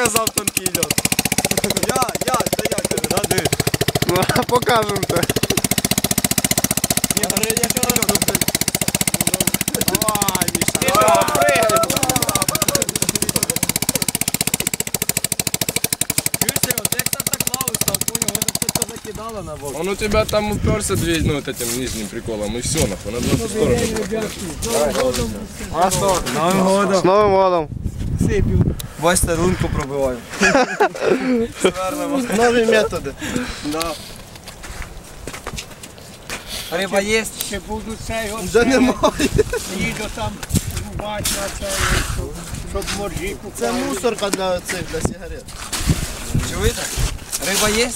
тонкий лед. Я, я, це я кажу, да, диви. Ну, покажемо це. Ні, ну, я ще на льоду. Давай, Міша. Ти що, пригай? Чуєш, Серег, ти як Санта-Клаус там, понял, воно так все закидало на бок. Он у тебя там уперся две, ну, вот этим нижним приколом, и все, нахуй, надо в эту сторону. Новим годом. З Новим годом. Вась старунку пробиваю. Свернемо. Нові методи. Да. Риба є? Ще буду цей от Де немає. їду там рубати на цей, щоб моржі Це купали. мусорка для цих, для сигарет. Чуєте? Риба є?